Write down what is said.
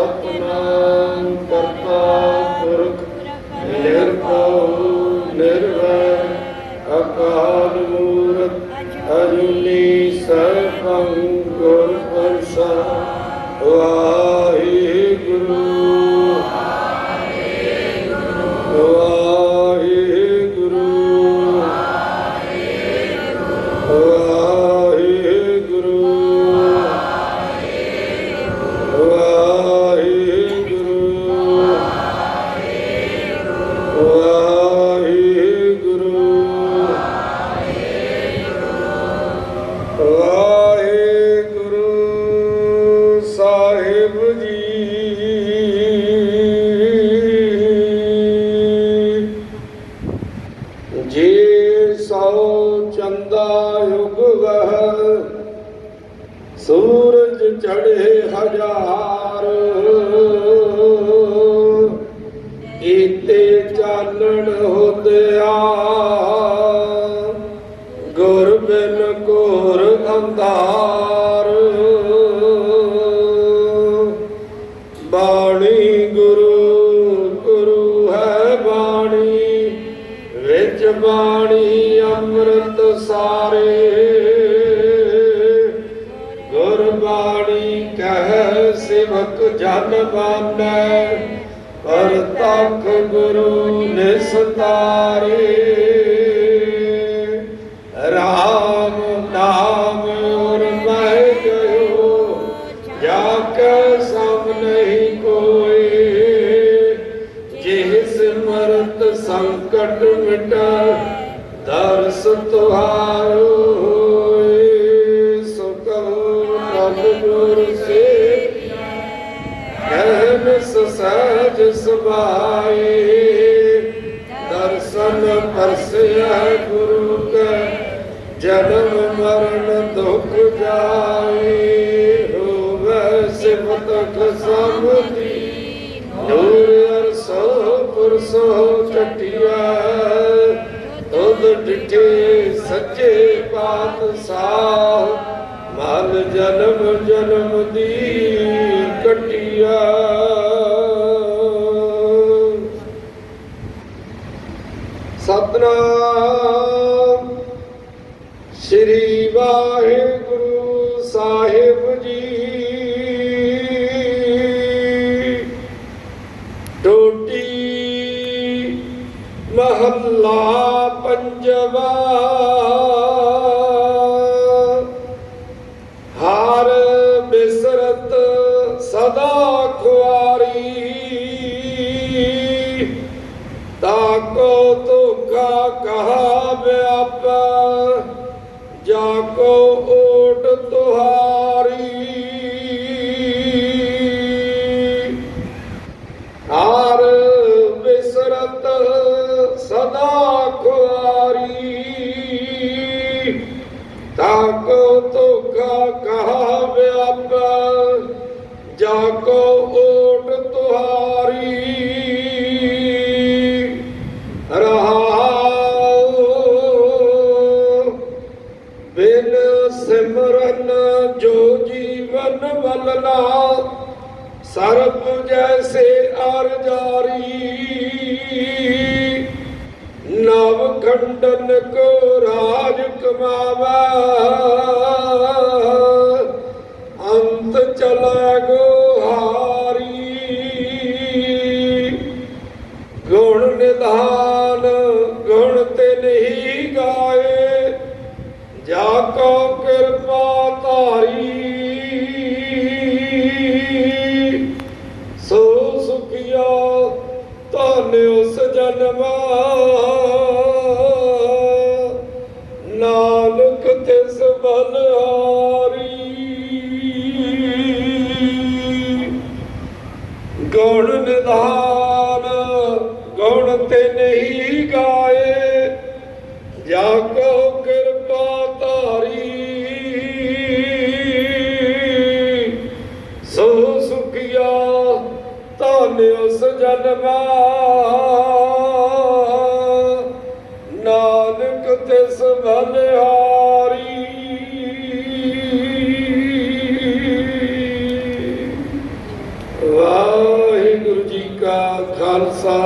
Bhagavad ਸੂਰਜ ਚੜ੍ਹੇ ਹਜ਼ਾਰ। ਕੀਤੇ ਚਾਨਣ ਹੁੰਦਿਆ। ਗੁਰ ਬਿਨ ਘੋਰ ਅੰਧਾਰ। ਸਿਵਕ ਜਨ ਬਾਨੈ ਪਰ ਤਖ ਗੁਰੂ ਨਿਸਤਾਰੇ। ਰਾਮ ਨਾਮ ਔਰ ਮੈਂ ਗਇਓ ਜਾ ਕੇ ਸਭ ਨਹੀਂ ਕੋਈ ਜਿਹ ਸਿਮਰਤ ਸੰਕਟ ਮਿਟਾ, ਦਰਸ ਤੁਹਾਰੋ ਸਹਿਜ ਸੁਭਾਏ ਦਰਸ਼ਨ ਪਰਸਿਆ ਗੁਰੂ ਕੈ, ਜਨਮ ਮਰਨ ਦੁਖ ਜਾਏ, ਹੋਵੇ ਸਿਫਤ ਖਸਮਦੀ ਨੂਰ ਅਰਸੋ ਪੁਰਸੋ ਚਟਿਆ। ਤੁਧ ਡਿਠੇ ਸੱਚੇ ਪਾਤਸ਼ਾਹ, ਮਨ ਜਨਮ ਜਨਮ ਦੀ ਕਟਿਆ। ਸਤਨਾਮ। ਸ੍ਰੀ ਵਾਹਿਗੁਰੂ ਸਾਹਿਬ ਜੀ। ਟੋਟੀ ਮਹੱਲਾ ਪੰਜਵਾ। ਹਰ ਬਿਸਰਤ ਸਦਾ ਖੁਆਰੀ। ਤਾਕੋ ਕਹਾ ਵਿਆਪ ਜਾ ਕੋ ਜੋ ਜੀਵਨ ਵਲਨਾ ਸਰਬ ਜੈਸੇ ਆਰ ਜਾਰੀ। ਨਵ ਖੰਡਨ ਕੋ ਰਾਜ ਕਮਾਵਾ, ਅੰਤ ਚਲਾ ਗੋ ਹਾਰੀ। ਗੁਣ ਨਿਧਾਨ, ਗੁਣ ਤੇ ਨਹੀਂ ਗਾਏ, ਜਾ ਕੋ ਕਿਰਪਾ ਧਾਰੀ। ਸੋ ਸੁਖਿਆ ਧਨ ਉਸ ਜਨਮਾ। ਨਾਨਕ ਤਿਸ ਬਲਿਹਾਰੀ ਗੁਣ ਨਿਧਾਨ, ਗੁਣ ਤੇ ਨਹੀਂ ਗਾਏ। ਜਾ ਕੋ ਖਾਲਸਾ